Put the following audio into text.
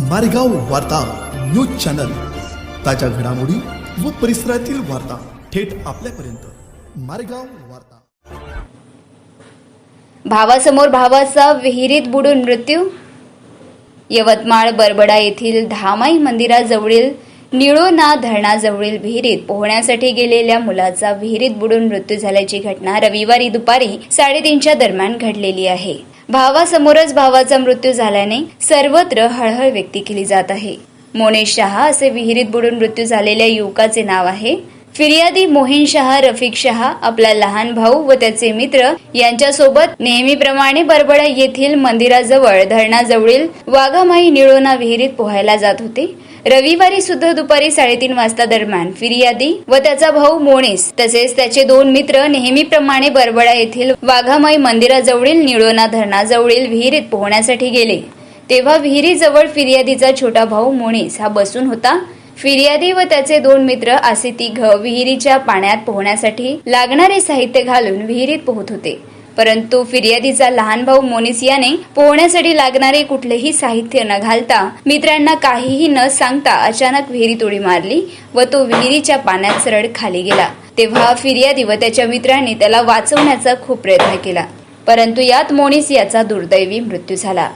मारेगाव वार्ता news channel. ताज्या घडामोडी व परिसरातील वार्ता थेट आपल्यापर्यंत. मारेगाव वार्ता. भावासमोर भावाचा विहिरीत बुडून मृत्यू? यवतमाळ बरबडा येथील धामाई मंदिराजवळील निळोना धरणाजवळील विहिरीत पोहण्यासाठी गेलेल्या मुलाचा विहिरीत बुडून मृत्यू झाल्याची घटना रविवारी दुपारी साडेतीनच्या दरम्यान घडलेली आहे. भावासमोरच भावाचा मृत्यू झाल्याने सर्वत्र हळहळ व्यक्त केली जात आहे. मोनेश शहा असे विहिरीत बुडून मृत्यू झालेल्या युवकाचे नाव आहे फिर्यादी मोहिन शहा रफिक शहा आपला लहान भाऊ व त्याचे मित्र यांच्यासोबत नेहमीप्रमाणे बरबडा येथील मंदिराजवळ धरणाजवळील वाघामाई निळोना विहिरीत पोहायला जात होते. रविवारी सुद्धा दुपारी साडेतीन वाजता दरम्यान फिर्यादी व त्याचा भाऊ मोणीस तसेच त्याचे दोन मित्र नेहमीप्रमाणे बरबडा येथील वाघामाई मंदिराजवळील निळोना धरणाजवळील विहिरीत पोहण्यासाठी गेले. तेव्हा विहिरीजवळ फिर्यादीचा छोटा भाऊ मोणीस हा बसून होता. फिर्यादी व त्याचे दोन मित्र असे तिघ विहिरीच्या पाण्यात पोहण्यासाठी लागणारे साहित्य घालून विहिरीत पोहत होते. परंतु फिर्यादीचा लहान भाऊ मोनिस याने पोहण्यासाठी लागणारे कुठलेही साहित्य न घालता मित्रांना काहीही न सांगता अचानक विहिरीत उडी मारली व तो विहिरीच्या पाण्यात सरळ खाली गेला. तेव्हा फिर्यादी व त्याच्या मित्रांनी त्याला वाचवण्याचा खूप प्रयत्न केला. परंतु यात मोनिस याचा दुर्दैवी मृत्यू झाला.